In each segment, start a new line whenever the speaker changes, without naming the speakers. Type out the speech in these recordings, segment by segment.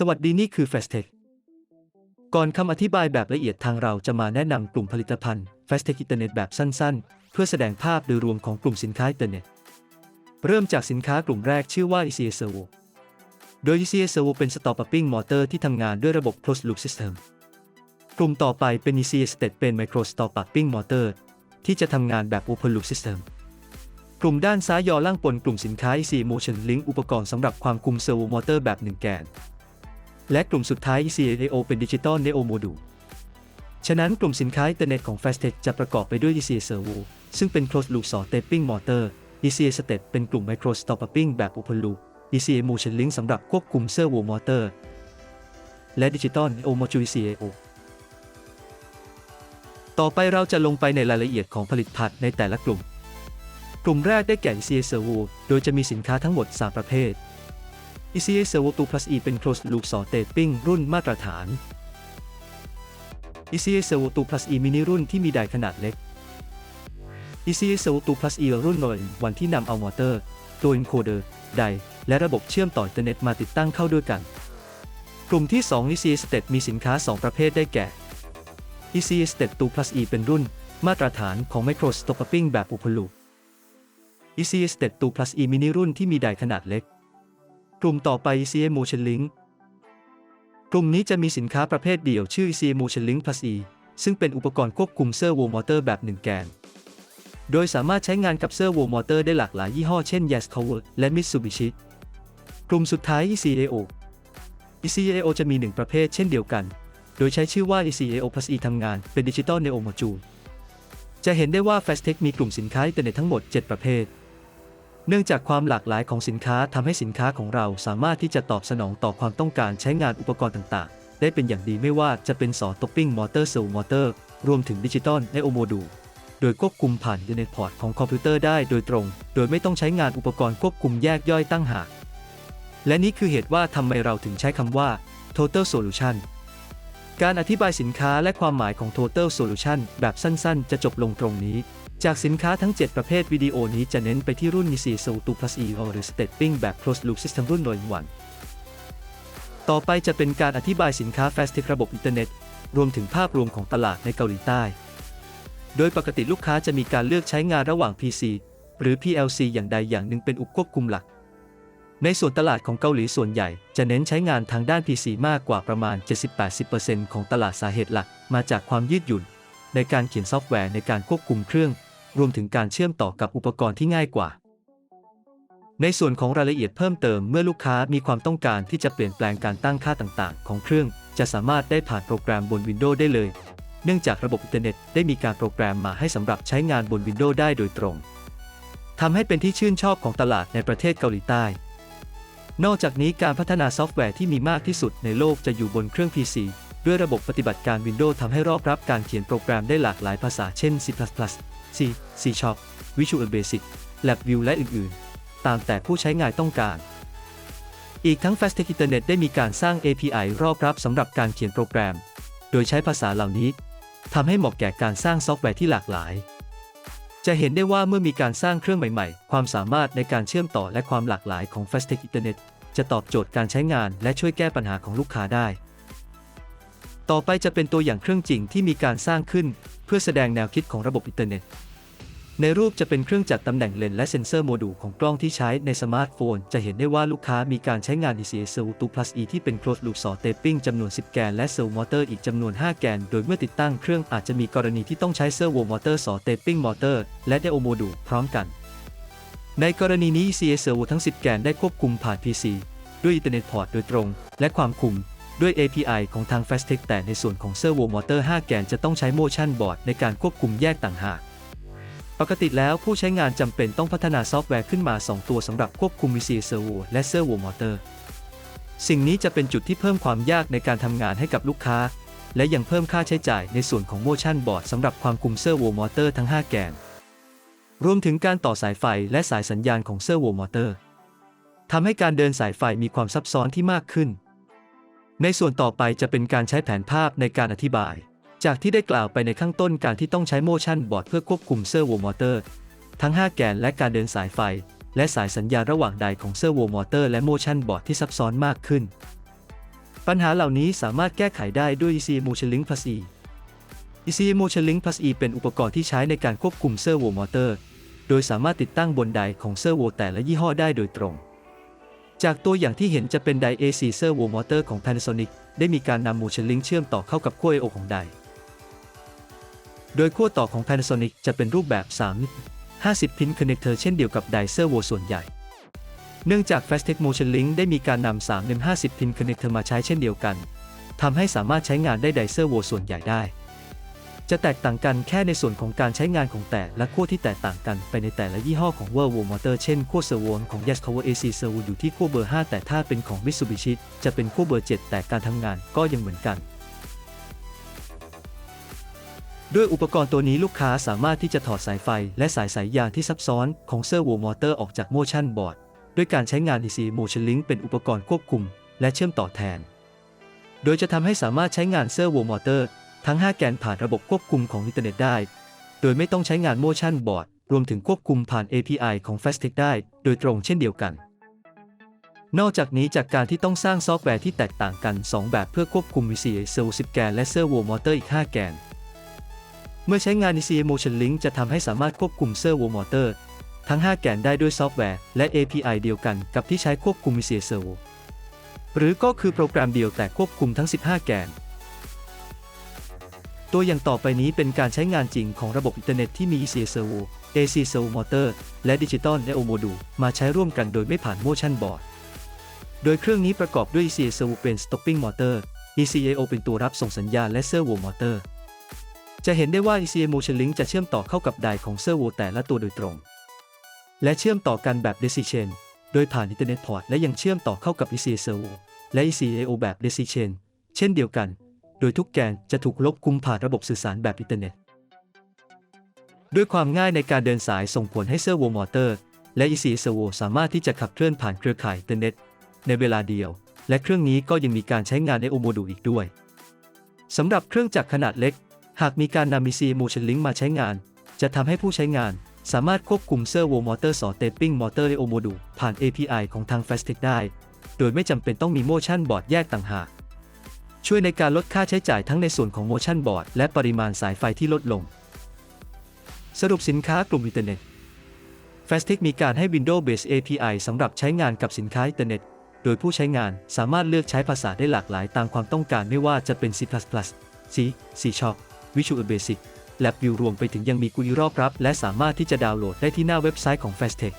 สวัสดีนี่คือ Fastech ก่อนคำอธิบายแบบละเอียดทางเราจะมาแนะนำกลุ่มผลิตภัณฑ์ Fastech Internet แบบสั้นๆ เพื่อแสดงภาพโดยรวมของกลุ่มสินค้าอินเทอร์เน็ต เริ่มจากสินค้ากลุ่มแรกชื่อว่า ECA Servo โดย ECA Servo เป็น Stop Upping Motor ที่ทำงานด้วยระบบ Closed Loop System กลุ่มต่อไปเป็น ECA State เป็น Micro Stop Upping Motor ที่จะทำงานแบบ Open Loop System กลุ่มด้านซ้ายยอล่างปนกลุ่มสินค้า EC Motion Link อุปกรณ์สำหรับความคุมเซอร์โวมอเตอร์แบบ1แกน และกลุ่มสุดท้าย ECAO เป็น Digital Neo Module ฉะนั้นกลุ่มสินค้าอินเทอร์เน็ตของ Fastech จะประกอบไปด้วย ECA Servo ซึ่งเป็น Closed Loop Saw Tapping Motor ECA Step เป็นกลุ่ม Micro s t o p p i n g แบบ Open Loop ECA Motion Link สำหรับควบคุม Servo Motor และ Digital Neo Module ECAO ต่อไปเราจะลงไปในรายละเอียดของผลิตภัณฑ์ในแต่ละกลุ่ม กลุ่มแรกได้แก่ ECA Servo โดยจะมีสินค้าทั้งหมด 3 ประเภท ECA Servo 2 plus E เป็น Closed Loop Saw Taping รุ่นมาตรฐาน ECA Servo 2 plus E Mini รุ่นที่มีไดขนาดเล็ก ECA Servo 2 plus E รุ่นนอยวันที่นำเอามอเตอร์ ตัว encoder ได และระบบเชื่อมต่ออินเทอร์เน็ตมาติดตั้งเข้าด้วยกัน กลุ่มที่ 2 ECA State มีสินค้า 2 ประเภทได้แก่ ECA State 2 plus E เป็นรุ่น มาตรฐานของ Micro Stopping แบบ Open Loop ECA State 2 plus E Mini รุ่นที่มีไดขนาดเล็ก กลุ่มต่อไป ECA Motion Link กลุ่มนี้จะมีสินค้าประเภทเดี่ยวชื่อ c m o t i o n Link Plus E ซึ่งเป็นอุปกรณ์ควบคุมเซอร์โวมอเตอร์แบบ 1 แกน โดยสามารถใช้งานกับเซอร์โวมอเตอร์ได้หลากหลายยี่ห้อเช่น Yaskawa และ Mitsubishi กลุ่มสุดท้าย ECAO ECAO จะมี 1 ประเภทเช่นเดียวกัน โดยใช้ชื่อว่า ECAO Plus E ทำงานเป็น Digital Neo Module จะเห็นได้ว่า Fastech มีกลุ่มสินค้าอินเทอร์เน็ตทั้งหมด 7 ประเภท เนื่องจากความหลากหลายของสินค้าทำให้สินค้าของเราสามารถที่จะตอบสนองต่อความต้องการใช้งานอุปกรณ์ต่างๆ ได้เป็นอย่างดีไม่ว่าจะเป็นสอต o ปปิ้งมอเตอร์เซลมอเตอร์ รวมถึงดิจิตอลและโอโมดูโดยควบคุมผ่านอินเน็ตพอร์ตของคอมพิวเตอร์ได้โดยตรง โดยไม่ต้องใช้งานอุปกรณ์ควบคุมแยกย่อยตั้งหาก และนี่คือเหตุว่าทำไมเราถึงใช้คำว่า total solution การอธิบายสินค้าและความหมายของ total solution แบบสั้นๆ จะจบลงตรงนี้ จากสินค้าทั้ง 7 ประเภทวิดีโอนี้จะเน้นไปที่รุ่น EC s o 2 Plus E หรือ Stepping แบบ Closed Loop System รุ่น n o 1ต่อไปจะเป็นการอธิบายสินค้า Fastech ระบบอินเทอร์เน็ต รวมถึงภาพรวมของตลาดในเกาหลีใต้ โดยปกติลูกค้าจะมีการเลือกใช้งานระหว่าง PC หรือ PLC อย่างใดอย่างหนึ่งเป็นอุปควบคุมหลัก ในส่วนตลาดของเกาหลีส่วนใหญ่ จะเน้นใช้งานทางด้าน PC มากกว่าประมาณ 70-80%ของตลาดสาเหตุหลัก มาจากความยืดหยุ่น ในการเขียนซอฟต์แวร์ในการควบคุมเครื่อง รวมถึงการเชื่อมต่อกับอุปกรณ์ที่ง่ายกว่า ในส่วนของรายละเอียดเพิ่มเติมเมื่อลูกค้ามีความต้องการที่จะเปลี่ยนแปลงการตั้งค่าต่างๆ ของเครื่อง จะสามารถได้ผ่านโปรแกรมบน Windows ได้เลย เนื่องจากระบบอินเทอร์เน็ตได้มีการโปรแกรมมาให้สำหรับใช้งานบน Windows ได้โดยตรงทำให้เป็นที่ชื่นชอบของตลาดในประเทศเกาหลีใต้ นอกจากนี้การพัฒนาซอฟต์แวร์ที่มีมากที่สุดในโลกจะอยู่บนเครื่อง PC ด้วยระบบปฏิบัติการ Windows ทำให้รอบรับการเขียนโปรแกรมได้หลากหลายภาษาเช่น C++, C, C Sharp, Visual Basic, LabVIEW และอื่นๆ ตามแต่ผู้ใช้งานต้องการ อีกทั้ง Fastech Internet ได้มีการสร้าง API รอบรับสำหรับการเขียนโปรแกรม โดยใช้ภาษาเหล่านี้ทำให้เหมาะแก่การสร้างซอฟต์แวร์ที่หลากหลาย จะเห็นได้ว่าเมื่อมีการสร้างเครื่องใหม่ๆ ความสามารถในการเชื่อมต่อและความหลากหลายของ Fastech Internet จะตอบโจทย์การใช้งานและช่วยแก้ปัญหาของลูกค้าได้ ต่อไปจะเป็นตัวอย่างเครื่องจริงที่มีการสร้างขึ้น เพื่อแสดงแนวคิดของระบบอินเทอร์เน็ต ในรูปจะเป็นเครื่องจัดตำแหน่งเลนส์และเซ็นเซอร์โมดูลของกล้องที่ใช้ในสมาร์ทโฟน จะเห็นได้ว่าลูกค้ามีการใช้งาน ECA Cell 2 Plus E ที่เป็น Closed Loop Saw Taping จำนวน 10 แกน และ Cell Motor อีกจำนวน 5 แกน โดยเมื่อติดตั้งเครื่องอาจจะมีกรณีที่ต้องใช้ Servo Motor Saw Taping Motor และ Deo Module พร้อมกัน ในกรณีนี้ ECA Servo ทั้ง 10 แกนได้ควบคุมผ่าน PC ด้วยอินเทอร์เน็ตพอร์ตโดยตรง และความคุมด้วย API ของทาง Fastech แต่ในส่วนของ Servo Motor 5แกนจะต้องใช้ Motion Board ในการควบคุมแยกต่างหาก ปกติแล้วผู้ใช้งานจำเป็นต้องพัฒนาซอฟต์แวร์ขึ้นมา 2 ตัวสำหรับควบคุม VCA Servo และ Servo Motor สิ่งนี้จะเป็นจุดที่เพิ่มความยากในการทำงานให้กับลูกค้า และยังเพิ่มค่าใช้จ่ายในส่วนของ Motion Board สำหรับความคุม Servo Motor ทั้ง 5 แกน รวมถึงการต่อสายไฟและสายสัญญาณของ Servo Motor ทำให้การเดินสายไฟมีความซับซ้อนที่มากขึ้น ในส่วนต่อไปจะเป็นการใช้แผนภาพในการอธิบาย จากที่ได้กล่าวไปในข้างต้นการที่ต้องใช้ motion board เพื่อควบคุมเซอร์โวมอเตอร์ ทั้ง 5 แกนและการเดินสายไฟ และสายสัญญาณระหว่างใดของเซอร์โวมอเตอร์และ motion board ที่ซับซ้อนมากขึ้น ปัญหาเหล่านี้สามารถแก้ไขได้ด้วย EC Motion Link Plus E EC Motion Link Plus E เป็นอุปกรณ์ที่ใช้ในการควบคุมเซอร์โวมอเตอร์ โดยสามารถติดตั้งบนไดของเซอร์โวแต่ละยี่ห้อได้โดยตรง จากตัวอย่างที่เห็นจะเป็นได AC Servo Motor ของ Panasonic ได้มีการนำ Motion Link เชื่อมต่อเข้ากับขั้ว I/O ของได โดยขั้วต่อของ Panasonic จะเป็นรูปแบบ 3 50 pin connector เช่นเดียวกับไดเซอร์โวส่วนใหญ่ เนื่องจาก Fastech Motion Link ได้มีการนำ3 m 50 pin connector มาใช้เช่นเดียวกัน ทำให้สามารถใช้งานได้ไดเซอร์โวส่วนใหญ่ได้ จะแตกต่างกันแค่ในส่วนของการใช้งานของแต่และขั้วที่แตกต่างกันไปในแต่ละยี่ห้อของ Volvo Motor เช่นขั้วเซอร์โวของ Yaskawa AC Servo อยู่ที่ขั้วเบอร์ 5 แต่ถ้าเป็นของ Mitsubishi จะเป็นขั้วเบอร์ 7 แต่การทำงานก็ยังเหมือนกัน ด้วยอุปกรณ์ตัวนี้ลูกค้าสามารถที่จะถอดสายไฟและสายสายยางที่ซับซ้อนของเซอร์โวมอเตอร์ออกจาก Motion Board ด้วยการใช้งาน DC Motion Link เป็นอุปกรณ์ควบคุม และเชื่อมต่อแทน โดยจะทำให้สามารถใช้งานเซอร์โวมอเตอร์ทั้ง 5 แกนผ่านระบบควบคุมของอินเทอร์เน็ตได้ โดยไม่ต้องใช้งาน Motion Board รวมถึงควบคุมผ่าน API ของ f a s t e c ได้ โดยตรงเช่นเดียวกัน นอกจากนี้จากการที่ต้องสร้างซอฟต์แวร์ที่แตกต่างกัน 2 แบบเพื่อควบคุม VCA Cell 10 แกนและ Servo Motor อีก 5 แกน เมื่อใช้งาน EC Motion Link จะทำให้สามารถควบคุม Servo Motor ทั้ง 5 แกนได้ด้วยซอฟต์แวร์ และ API เดียวกันกับที่ใช้ควบคุม VCA Servo หรือก็คือโปรแกรมเดียวแต่ควบคุมทั้ง 15 แกน ตัวอย่างต่อไปนี้เป็นการใช้งานจริงของระบบอินเทอร์เน็ตที่มี EC Servo AC Servo Motor และ Digital I/O Module มาใช้ร่วมกันโดยไม่ผ่าน Motion Board โดยเครื่องนี้ประกอบด้วย EC Servo เป็น Stopping Motor ECAO เป็นตัวรับส่งสัญญาณและ Servo Motor จะเห็นได้ว่า ECA Motion Link จะเชื่อมต่อเข้ากับไดของ Servo แต่ละตัวโดยตรง และเชื่อมต่อกันแบบ Daisy Chain โดยผ่าน Ethernet Port และยังเชื่อมต่อเข้ากับ ECA Servo และ ECAO แบบ Daisy Chain เช่นเดียวกัน โดยทุกแกนจะถูกลบคุมผ่านระบบสื่อสารแบบอินเทอร์เน็ต ด้วยความง่ายในการเดินสายส่งผลให้เซอร์โวมอเตอร์และ ECA Servo สามารถที่จะขับเคลื่อนผ่านเครือข่ายอินเทอร์เน็ตในเวลาเดียว และเครื่องนี้ก็ยังมีการใช้งานใน o m o d u อีกด้วยสำหรับเครื่องจักรขนาดเล็ก หากมีการนำ ECA Motion Link มาใช้งาน จะทำให้ผู้ใช้งาน สามารถควบคุมเซอร์โวมอเตอร์สอเตปปิ้งมอเตอร์ใน o m o d u ผ่าน API ของทาง Fastech ได้ โดยไม่จำเป็นต้องมี Motion Board แยกต่างหาก ช่วยในการลดค่าใช้จ่ายทั้งในส่วนของ Motion Board และปริมาณสายไฟที่ลดลง สรุปสินค้ากลุ่มอินเทอร์เน็ต Fastech มีการให้ Windows Based API สำหรับใช้งานกับสินค้าอินเทอร์เน็ตโดยผู้ใช้งานสามารถเลือกใช้ภาษาได้หลากหลายตามความต้องการไม่ว่าจะเป็น C++, C, C Sharp, Visual Basic, LabVIEW รวมไปถึงยังมี GUI รอบรับ และสามารถที่จะดาวน์โหลดได้ที่หน้าเว็บไซต์ของ Fastech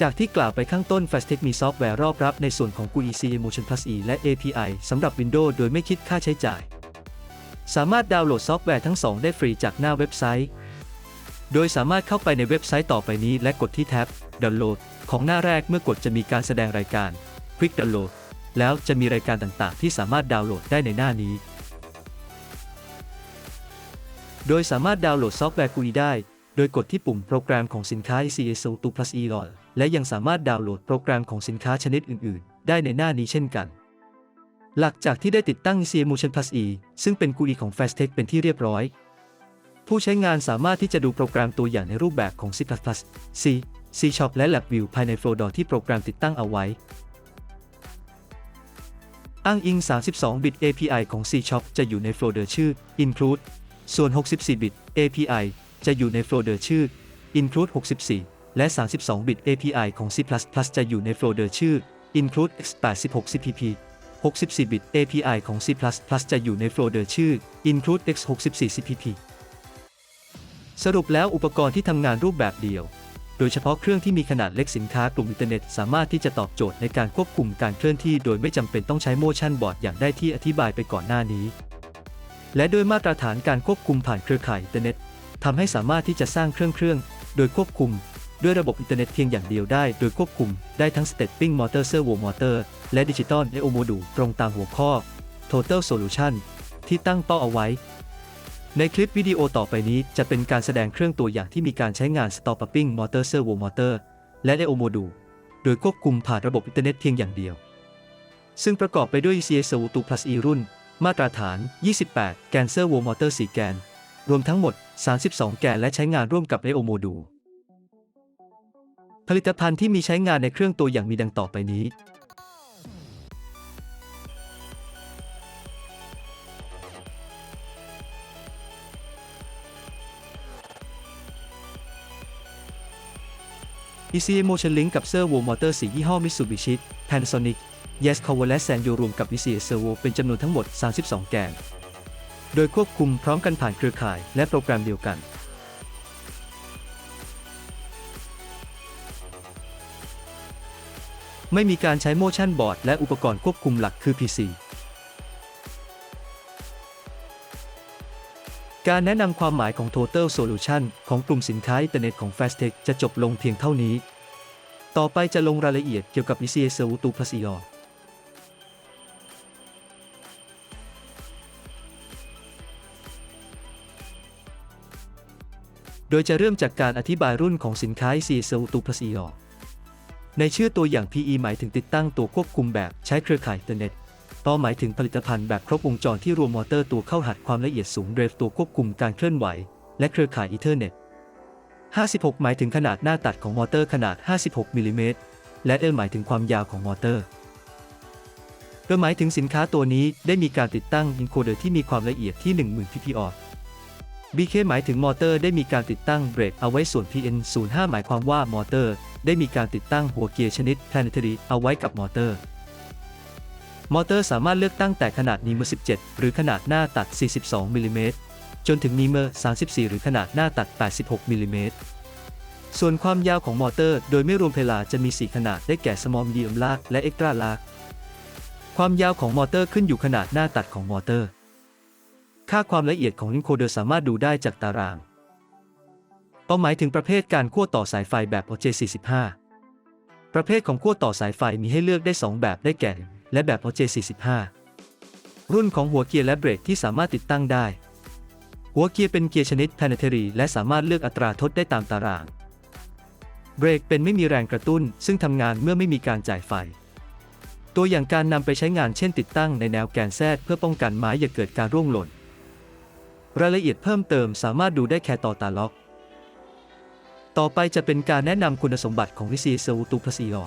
จากที่กล่าวไปข้างต้น Fastech มีซอฟต์แวร์รอบรับในส่วนของ GUI C Motion Plus E และ API สำหรับ Windows โดยไม่คิดค่าใช้จ่าย สามารถดาวน์โหลดซอฟต์แวร์ทั้งสองได้ฟรีจากหน้าเว็บไซต์ โดยสามารถเข้าไปในเว็บไซต์ต่อไปนี้ และกดที่แท็บ Download ของหน้าแรกเมื่อกดจะมีการแสดงรายการ Quick Download แล้วจะมีรายการต่างๆ ที่สามารถดาวน์โหลดได้ในหน้านี้ โดยสามารถดาวน์โหลดซอฟต์แวร์ GUI ได้ โดยกดที่ปุ่มโปรแกรมของสินค้า ECSO 2 Plus e l o และยังสามารถดาวน์โหลดโปรแกรมของสินค้าชนิดอื่น ๆ ได้ในหน้านี้เช่นกัน หลังจากที่ได้ติดตั้ง ECA Motion Plus E ซึ่งเป็น GUI ของ Fastech เป็นที่เรียบร้อย ผู้ใช้งานสามารถที่จะดูโปรแกรมตัวอย่างในรูปแบบของ C++, C, C Sharp และ LabVIEW ภายในโฟลเดอร์ที่โปรแกรมติดตั้งเอาไว้อ้างอิง 32 บิต API ของ C Sharp จะอยู่ในโฟลเดอร์ชื่อ include ส่วน 64 บิต API จะอยู่ในโฟลเดอร์ชื่อ include 64 และ 32 บิต API ของ C++ จะอยู่ในโฟลเดอร์ชื่อ include x86 CPP 64 บิต API ของ C++ จะอยู่ในโฟลเดอร์ชื่อ include x64 CPP สรุปแล้วอุปกรณ์ที่ทำงานรูปแบบเดียว โดยเฉพาะเครื่องที่มีขนาดเล็กสินค้ากลุ่มอินเทอร์เน็ต สามารถที่จะตอบโจทย์ในการควบคุมการเคลื่อนที่ โดยไม่จำเป็นต้องใช้ motion board อย่างได้ที่อธิบายไปก่อนหน้านี้ และโดยมาตรฐานการควบคุมผ่านเครือข่ายอินเทอร์เน็ตทำให้สามารถที่จะสร้างเครื่องเครื่อง โดยควบคุม ด้วยระบบอินเทอร์เน็ตเพียงอย่างเดียวได้ โดยควบคุมได้ทั้ง Stepping Motor Servo Motor และ Digital I/O Module ตรงตามหัวข้อ Total Solution ที่ตั้งเป้าเอาไว้ ในคลิปวิดีโอต่อไปนี้จะเป็นการแสดงเครื่องตัวอย่างที่มีการใช้งาน Stopping Motor Servo Motor และ I/O Module โดยควบคุมผ่านระบบอินเทอร์เน็ตเพียงอย่างเดียว ซึ่งประกอบไปด้วย ECA Servo 2 Plus E รุ่น มาตรฐาน 28 แกนเซอร์วมอเตอร์4แกน รวมทั้งหมด 32 แกนและใช้งานร่วมกับเอโอโมดูผลิตภัณฑ์ที่มีใช้งานในเครื่องตัวอย่างมีดังต่อไปนี้ ECM Motion Link กับเซอร์วูมอเตอร์สียี่ห้อ Mitsubishi Panasonic Yes c o v e r และ Sanyo รวมกับ ECA Servo เป็นจำนวนทั้งหมด 32 แกน โดยควบคุมพร้อมกันผ่านเครือข่ายและโปรแกรมเดียวกัน ไม่มีการใช้ Motion Board และอุปกรณ์ควบคุมหลักคือ PC การแนะนำความหมายของ Total Solution ของกลุ่มสินค้าอินเทอร์เน็ตของ Fastech จะจบลงเพียงเท่านี้ ต่อไปจะลงรายละเอียดเกี่ยวกับ ECA Servo 2 Plus EO โดยจะเริ่มจากการอธิบายรุ่นของสินค้า ECA Servo 2 Plus EO ในชื่อตัวอย่าง PE หมายถึงติดตั้งตัวควบคุมแบบใช้เครือข่ายอินเทอร์เน็ต ต่อหมายถึงผลิตภัณฑ์แบบครบวงจรที่รวมมอเตอร์ตัวเข้าหัดความละเอียดสูงเรฟตัวควบคุมการเคลื่อนไหว และเครือข่ายอีเทอร์เน็ต 56 หมายถึงขนาดหน้าตัดของมอเตอร์ขนาด 56 มิลลิเมตร และ L หมายถึงความยาวของมอเตอร์โดยหมายถึงสินค้าตัวนี้ได้มีการติดตั้งอินโคเดอร์ที่มีความละเอียดที่ 10,000 ppr BK หมายถึงมอเตอร์ได้มีการติดตั้งเบรกเอาไว้ส่วน PN 05 หมายความว่ามอเตอร์ ได้มีการติดตั้งหัวเกียร์ชนิด planetary เอาไว้กับมอเตอร์ มอเตอร์สามารถเลือกตั้งแต่ขนาดนีเมอร์17 หรือขนาดหน้าตัด 42มิลลิเมตรจนถึงนีเมอร์34 หรือขนาดหน้าตัด 86มิลลิเมตรส่วนความยาวของมอเตอร์ โดยไม่รวมเพลาจะมี 4 ขนาดได้แก่ small medium large และ extra large ความยาวของมอเตอร์ขึ้นอยู่ขนาดหน้าตัดของมอเตอร์ ค่าความละเอียดของลินโคเดอร์สามารถดูได้จากตาราง เป้าหมายถึงประเภทการขั้วต่อสายไฟแบบ OJ45 ประเภทของขั้วต่อสายไฟมีให้เลือกได้ 2 แบบได้แก่ และแบบ OJ45 รุ่นของหัวเกียร์และเบรกที่สามารถติดตั้งได้ หัวเกียร์เป็นเกียร์ชนิด planetary และสามารถเลือกอัตราทดได้ตามตาราง เบรกเป็นไม่มีแรงกระตุ้น ซึ่งทำงานเมื่อไม่มีการจ่ายไฟ ตัวอย่างการนำไปใช้งานเช่นติดตั้งในแนวแกนแซดเพื่อป้องกันไม้อย่าเกิดการร่วงหล่น รายละเอียดเพิ่มเติมสามารถดูได้แค่ต่อตาล็อก ต่อไปจะเป็นการแนะนำคุณสมบัติของ EC s o 2 Plus EO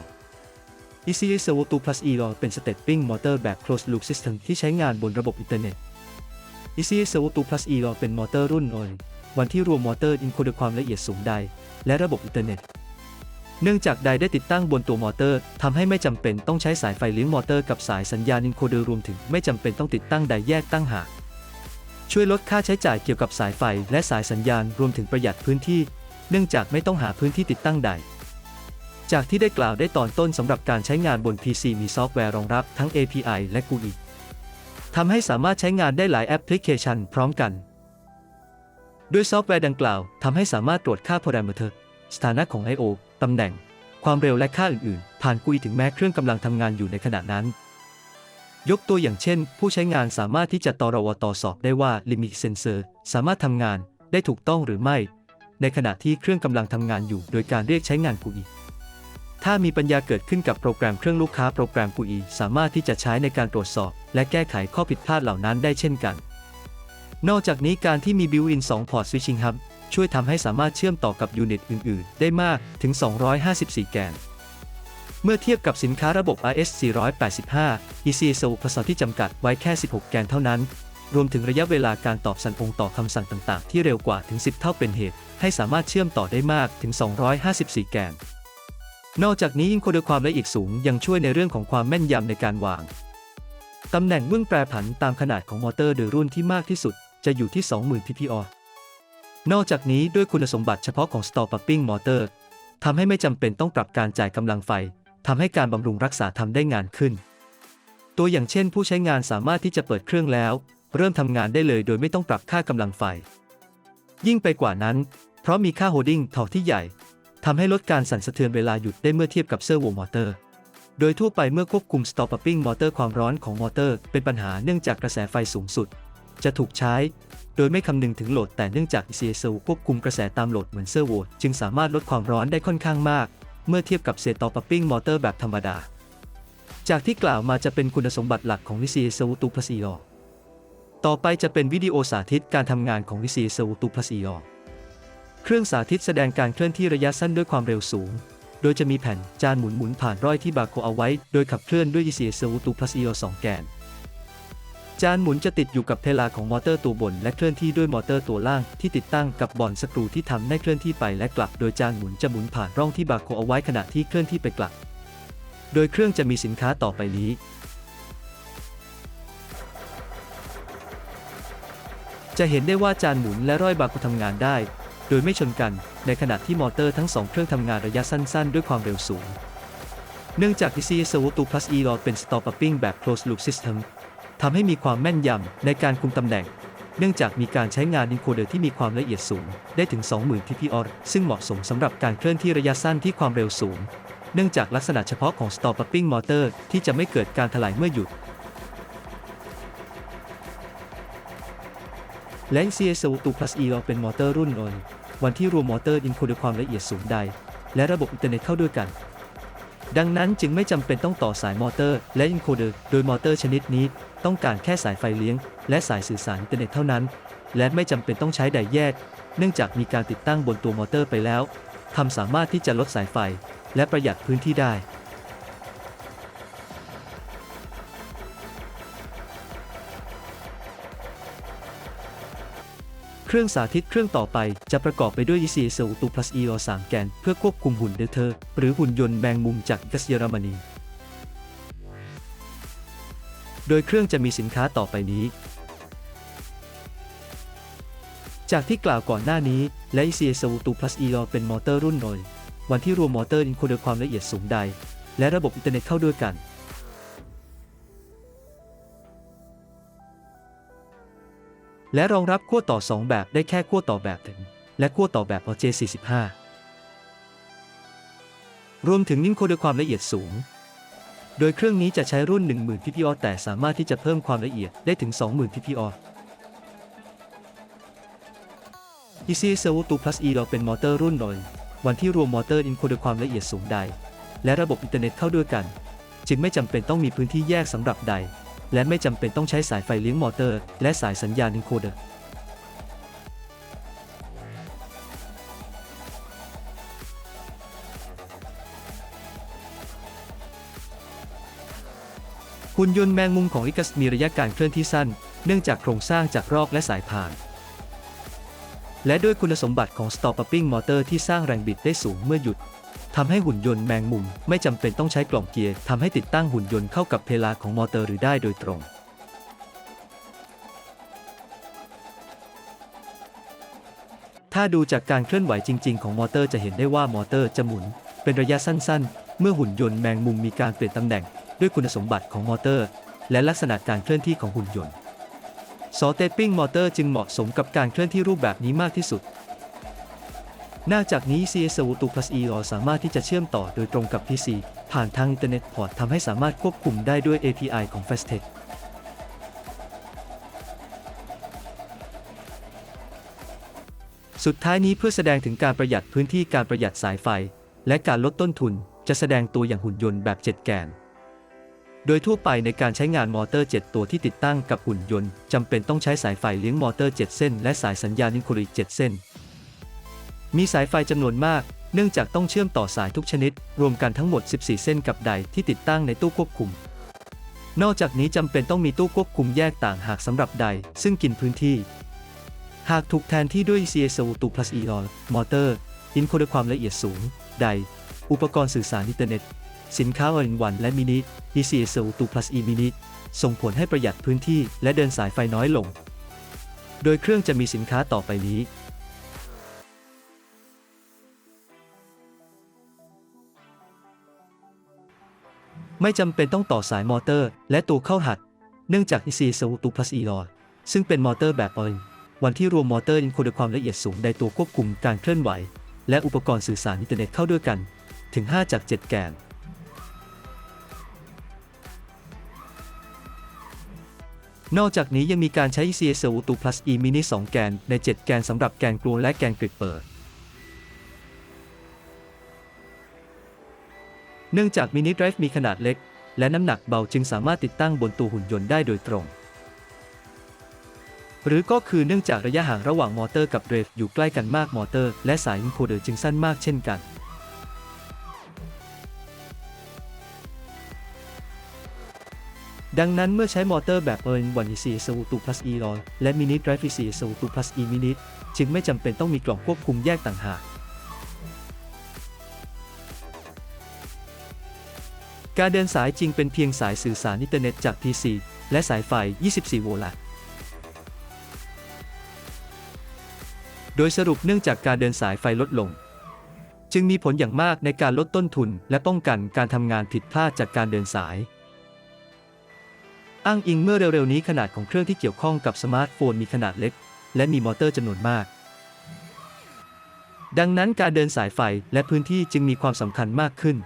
EC s o 2 Plus EO เป็น Stepping Motor แบบ Closed Loop System ที่ใช้งานบนระบบอินเทอร์เน็ต EC s o 2 Plus EO เป็นมอเตอร์รุ่นนอยวันที่รวมมอเตอร์อินโคดความละเอียดสูงใด และระบบอินเทอร์เน็ต เนื่องจากใดได้ติดตั้งบนตัวมอเตอร์ทำให้ไม่จำเป็นต้องใช้สายไฟเลี้ยงมอเตอร์กับสายสัญญาณอินโคเดอร์รวมถึงไม่จำเป็นต้องติดตั้งใดแยกตั้งหาก ช่วยลดค่าใช้จ่ายเกี่ยวกับสายไฟและสายสัญญาณรวมถึงประหยัดพื้นที่ เนื่องจากไม่ต้องหาพื้นที่ติดตั้งใด จากที่ได้กล่าวได้ตอนต้นสำหรับการใช้งานบน PC มีซอฟต์แวร์รองรับทั้ง API และ GUI ทำให้สามารถใช้งานได้หลายแอปพลิเคชันพร้อมกัน ด้วยซอฟต์แวร์ดังกล่าวทำให้สามารถตรวจค่าพารามิเตอร์สถานะของ I/O ตำแหน่ง ความเร็วและค่าอื่นๆ ผ่านกุยถึงแม้เครื่องกำลังทำงานอยู่ในขณะนั้น ยกตัวอย่างเช่น ผู้ใช้งานสามารถที่จะตรวตรวจสอบได้ว่า Limit Sensor สามารถทำงานได้ถูกต้องหรือไม่ ในขณะที่เครื่องกำลังทำงานอยู่ โดยการเรียกใช้งานกุยถ้ามีปัญญาเกิดขึ้นกับโปรแกรมเครื่องลูกค้าโปรแกรมกุยสามารถที่จะใช้ในการตรวจสอบ และแก้ไขข้อผิดพลาดเหล่านั้นได้เช่นกัน นอกจากนี้การที่มี built-in 2 port switching hub ช่วยทำให้สามารถเชื่อมต่อกับยูนิตอื่น ๆ ได้มากถึง 254 แกน เมื่อเทียบกับสินค้าระบบ RS 485 EC s o ผสมที่จำกัดไว้แค่ 16 แกนเท่านั้น รวมถึงระยะเวลาการตอบสันองต่อคำสั่งต่างๆ ที่เร็วกว่าถึง 10 เท่าเป็นเหตุ ให้สามารถเชื่อมต่อได้มากถึง 254 แกน นอกจากนี้ยิ่งโคดความละเอียดสูงยังช่วยในเรื่องของความแม่นยำในการวาง ตำแหน่งเบื้องแปรผันตามขนาดของมอเตอร์โดยรุ่นที่มากที่สุด จะอยู่ที่ 20,000 ppr นอกจากนี้ด้วยคุณสมบัติเฉพาะของ Stall Pumping Motor ทำให้ไม่จำเป็นต้องปรับการจ่ายกำลังไฟ ทำให้การบำรุงรักษาทำได้งานขึ้น ตัวอย่างเช่น ผู้ใช้งานสามารถที่จะเปิดเครื่องแล้ว เริ่มทำงานได้เลยโดยไม่ต้องปรับค่ากำลังไฟ ยิ่งไปกว่านั้น เพราะมีค่าโฮดดิ้งทอที่ใหญ่ทำให้ลดการสั่นสะเทือนเวลาหยุดได้เมื่อเทียบกับเซอร์โวมอเตอร์ โดยทั่วไปเมื่อควบคุม Stall Pumping Motor ความร้อนของมอเตอร์ เป็นปัญหาเนื่องจากกระแสไฟสูงสุด จะถูกใช้ โดยไม่คำนึงถึงโหลดแต่เนื่องจาก ECSO ควบคุมกระแสตามโหลดเหมือนเซอร์โวจึงสามารถลดความร้อนได้ค่อนข้างมาก เมื่อเทียบกับเซตอปัปปิ้งมอเตอร์แบบธรรมดา จากที่กล่าวมาจะเป็นคุณสมบัติหลักของ ECSO 2 Plus EO ต่อไปจะเป็นวิดีโอสาธิตการทำงานของ ECSO 2 Plus EO เครื่องสาธิตแสดงการเคลื่อนที่ระยะสั้นด้วยความเร็วสูง โดยจะมีแผ่นจานหมุนหมุนผ่านร้อยที่บาร์โคเอาไว้ โดยขับเคลื่อนด้วย ECSO 2 Plus EO 2แกน จานหมุนจะติดอยู่กับเพลาของมอเตอร์ตัวบน และเคลื่อนที่ด้วยมอเตอร์ตัวล่างที่ติดตั้งกับบอลสกรูที่ทำให้เคลื่อนที่ไปและกลับ โดยจานหมุนจะหมุนผ่านร่องที่บาร์โคเอาไว้ขณะที่เคลื่อนที่ไปกลับ โดยเครื่องจะมีสินค้าต่อไปนี้ จะเห็นได้ว่าจานหมุนและร้อยบาร์โคทำงานได้ โดยไม่ชนกัน ในขณะที่มอเตอร์ทั้งสองเครื่องทำงานระยะสั้น ๆ ด้วยความเร็วสูง เนื่องจาก DC s w o 2 Plus E รอเป็น Stop Upping แบบ Closed Loop System ทำให้มีความแม่นยำในการคุมตำแหน่ง เนื่องจากมีการใช้งานอินโคเดอร์ที่มีความละเอียดสูง ได้ถึง 20,000 TPO ซึ่งเหมาะสมสำหรับการเคลื่อนที่ระยะสั้นที่ความเร็วสูง เนื่องจากลักษณะเฉพาะของ Stop Upping Motor ที่จะไม่เกิดการถลายเมื่อหยุด และ CSO 2 Plus E เป็นมอเตอร์รุ่นอนวันที่รวมมอเตอร์อินโคด้วยความละเอียดสูงใด และระบบอินเทอร์เน็ตเข้าด้วยกันดังนั้นจึงไม่จำเป็นต้องต่อสายมอเตอร์และอินโคเดอร์ โดยมอเตอร์ชนิดนี้ ต้องการแค่สายไฟเลี้ยง และสายสื่อสารอินเทอร์เน็ตเท่านั้น และไม่จำเป็นต้องใช้ไดแยก เนื่องจากมีการติดตั้งบนตัวมอเตอร์ไปแล้วทำสามารถที่จะลดสายไฟ และประหยัดพื้นที่ได้เครื่องสาธิตเครื่องต่อไปจะประกอบไปด้วย ECSO 2 Plus E 3แกน เพื่อควบคุมหุ่นเดเธอร์ หรือหุ่นยนต์แมงมุมจากกัสเยอรมนี โดยเครื่องจะมีสินค้าต่อไปนี้ จากที่กล่าวก่อนหน้านี้และ ECSO 2 Plus E เป็นมอเตอร์รุ่นนอยวันที่รวมมอเตอร์อินโคเดอร์ความละเอียดสูงใด และระบบอินเทอร์เน็ตเข้าด้วยกันและรองรับขั้วต่อ 2 แบบได้แค่ขั้วต่อแบบถึง และขั้วต่อแบบ RJ45 รวมถึงนิ่งโคด้วยความละเอียดสูง โดยเครื่องนี้จะใช้รุ่น 10,000 PPO แต่สามารถที่จะเพิ่มความละเอียดได้ถึง 20,000 PPO EC s e r o 2 Plus E เราเป็นมอเตอร์รุ่นหนอยวันที่รวมมอเตอร์อินโคด้วยความละเอียดสูงใด และระบบอินเทอร์เน็ตเข้าด้วยกัน จึงไม่จำเป็นต้องมีพื้นที่แยกสำหรับใด และไม่จำเป็นต้องใช้สายไฟเลี้ยงมอเตอร์ และสายสัญญาณอินโคเดอร์ หุ่นยนต์แมงมุมของอิกัสมีระยะการเคลื่อนที่สั้น เนื่องจากโครงสร้างจากรอกและสายพาน และด้วยคุณสมบัติของ Stop Upping Motor ที่สร้างแรงบิดได้สูงเมื่อหยุดทำให้หุ่นยนต์แมงมุม ไม่จำเป็นต้องใช้กล่องเกียร์ทำให้ติดตั้งหุ่นยนต์เข้ากับเพลาของมอเตอร์หรือได้โดยตรงถ้าดูจากการเคลื่อนไหวจริง ๆ ของมอเตอร์จะเห็นได้ว่ามอเตอร์จะหมุน เป็นระยะสั้น ๆ เมื่อหุ่นยนต์แมงมุมมีการเปลี่ยนตำแหน่ง ด้วยคุณสมบัติของมอเตอร์ และลักษณะการเคลื่อนที่ของหุ่นยนต์ซอเตปิ้งมอเตอร์จึงเหมาะสมกับการเคลื่อนที่รูปแบบนี้มากที่สุด นอกจากนี้ CS 2 Plus E สามารถที่จะเชื่อมต่อโดยตรงกับ PC ผ่านทางอินเทอร์เน็ตพอร์ตทำให้สามารถควบคุมได้ด้วย API ของ Fastech สุดท้ายนี้เพื่อแสดงถึงการประหยัดพื้นที่การประหยัดสายไฟ และการลดต้นทุนจะแสดงตัวอย่างหุ่นยนต์แบบ 7 แกน โดยทั่วไปในการใช้งานมอเตอร์ 7 ตัวที่ติดตั้งกับหุ่นยนต์จำเป็นต้องใช้สายไฟเลี้ยงมอเตอร์ 7 เส้น และสายสัญญาณอินโคลิก7เส้น มีสายไฟจำนวนมาก เนื่องจากต้องเชื่อมต่อสายทุกชนิด รวมกันทั้งหมด 14 เส้นกับไดที่ติดตั้งในตู้ควบคุม นอกจากนี้จำเป็นต้องมีตู้ควบคุมแยกต่างหากสำหรับไดซึ่งกินพื้นที่ หากถูกแทนที่ด้วย CSO 2 Plus E มอเตอร์อินโคดความละเอียดสูง ไดอุปกรณ์สื่อสารอินเทอร์เน็ต สินค้าอ l นวันและมินิ ECSO 2 Plus E Mini ส่งผลให้ประหยัดพื้นที่และเดินสายไฟน้อยลง โดยเครื่องจะมีสินค้าต่อไปนี้ ไม่จำเป็นต้องต่อสายมอเตอร์ และตัวเข้าหัด เนื่องจาก ECSO 2 Plus E ซึ่งเป็นมอเตอร์แบบออยวันที่รวมมอเตอร์อินโคดความละเอียดสูงในตัวควบคุมการเคลื่อนไหว และอุปกรณ์สื่อสารอินเทอร์เน็ตเข้าด้วยกัน ถึง 5 จาก 7 แกน นอกจากนี้ยังมีการใช้ CSO 2 Plus E Mini 2 แกน ใน 7 แกนสำหรับแกนกลวงและแกนกริดเปิด เนื่องจากมินิไดรฟ์มีขนาดเล็ก และน้ำหนักเบาจึงสามารถติดตั้งบนตัวหุ่นยนต์ได้โดยตรง หรือก็คือเนื่องจากระยะห่างระหว่างมอเตอร์กับเรฟอยู่ใกล้กันมากมอเตอร์ และสายอินโคเดอร์จึงสั้นมากเช่นกัน ดังนั้นเมื่อใช้มอเตอร์แบบเอิร์นวัน e c s u 2 plus e ลอยและ Mini Drive e c s u 2 plus e Mini จึงไม่จำเป็นต้องมีกล่องควบคุมแยกต่างหาก การเดินสายจริงเป็นเพียงสายสื่อสารอินเทอร์เน็ตจาก PC และสายไฟ 24 โวลต์โดยสรุปเนื่องจากการเดินสายไฟลดลง จึงมีผลอย่างมากในการลดต้นทุนและป้องกันการทำงานผิดพลาดจากการเดินสาย อ้างอิงเมื่อเร็วๆนี้ขนาดของเครื่องที่เกี่ยวข้องกับสมาร์ทโฟนมีขนาดเล็ก และมีมอเตอร์จำนวนมาก ดังนั้นการเดินสายไฟและพื้นที่จึงมีความสำคัญมากขึ้น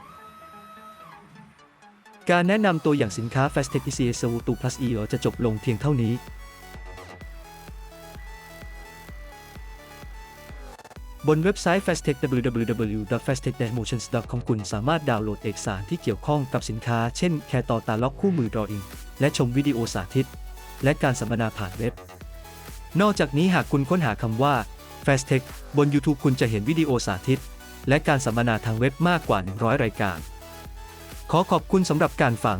การแนะนำตัวอย่างสินค้า f a s t e c ECS 2 Plus E จะจบลงเพียงเท่านี้ บนเว็บไซต์ f a s t e c www.fastech-motions.com คุณสามารถดาวน์โหลดเอกสารที่เกี่ยวข้องกับสินค้า เช่น แคตอตาล็อกคู่มือ Drawing และชมวิดีโอสาธิต และการสัมมนาผ่านเว็บ นอกจากนี้หากคุณค้นหาคำว่า fasttech บน YouTube คุณจะเห็นวิดีโอสาธิต และการสัมมนาทางเว็บมากกว่า 100 รายการ ขอขอบคุณสำหรับการฟัง